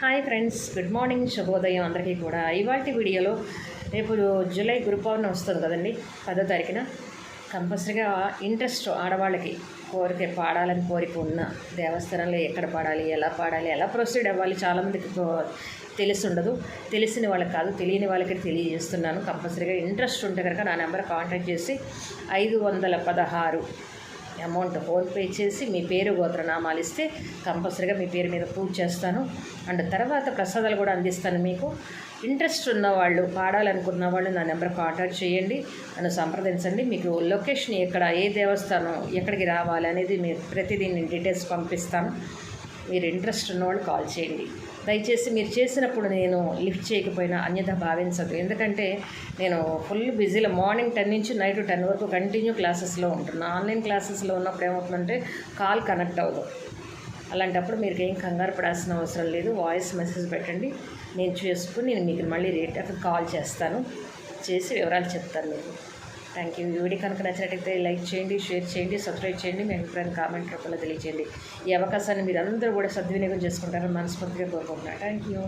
Hi friends good morning శుభోదయం అందరికీ కూడా. ఇవాటి వీడియోలో రేపు జూలై గురు పౌర్ణమి వస్తుంది కదండి పదో తారీఖున. కంపల్సరీగా ఇంట్రెస్ట్ ఆడవాళ్ళకి కోరిక పాడాలని కోరిక ఉన్న దేవస్థానంలో ఎక్కడ పాడాలి ఎలా పాడాలి ఎలా ప్రొసీడ్ అవ్వాలి చాలామందికి తెలిసి ఉండదు తెలిసిన వాళ్ళకి కాదు తెలియని వాళ్ళకి తెలియజేస్తున్నాను. కంపల్సరీగా ఇంట్రెస్ట్ ఉంటే కనుక నా నెంబర్ కాంటాక్ట్ చేసి ఐదు వందల పదహారు అమౌంట్ ఫోన్పే చేసి మీ పేరు గోత్రనామాలు ఇస్తే కంపల్సరీగా మీ పేరు మీద పూజ చేస్తాను. అండ్ తర్వాత ప్రసాదాలు కూడా అందిస్తాను మీకు. ఇంట్రెస్ట్ ఉన్న వాళ్ళు పాడాలనుకున్న వాళ్ళు నా నెంబర్ కాంటాక్ట్ చేయండి. నన్ను సంప్రదించండి. మీకు లొకేషన్ ఎక్కడ ఏ దేవస్థానం ఎక్కడికి రావాలి అనేది మీరు ప్రతిదీ నేను డీటెయిల్స్ పంపిస్తాను. మీరు ఇంట్రెస్ట్ ఉన్నవాళ్ళు కాల్ చేయండి. దయచేసి మీరు చేసినప్పుడు నేను లిఫ్ట్ చేయకపోయినా అన్యథ భావించదు. ఎందుకంటే నేను ఫుల్ బిజీలో మార్నింగ్ టెన్ నుంచి నైట్ టెన్ వరకు కంటిన్యూ క్లాసెస్లో ఉంటున్నాను ఆన్లైన్ క్లాసెస్లో ఉన్నప్పుడు ఏమవుతుందంటే కాల్ కనెక్ట్ అవ్వదు. అలాంటప్పుడు మీరు ఏం కంగారు పడాల్సిన అవసరం లేదు. వాయిస్ మెసేజ్ పెట్టండి. నేను చేసుకుని నేను మీకు మళ్ళీ రేట్ కాల్ చేస్తాను. చేసి వివరాలు చెప్తాను మీకు. థ్యాంక్ యూ ఈ వీడియో కనుక నచ్చినట్టయితే లైక్ చేయండి షేర్ చేయండి సబ్స్క్రైబ్ చేయండి. మీ అభిప్రాయం కామెంట్ రూపంలో తెలియజేయండి ఈ అవకాశాన్ని మీరు అందరూ కూడా సద్వినియోగం చేసుకుంటారని మనస్ఫూర్తిగా కోరుకుంటున్నాను. Thank you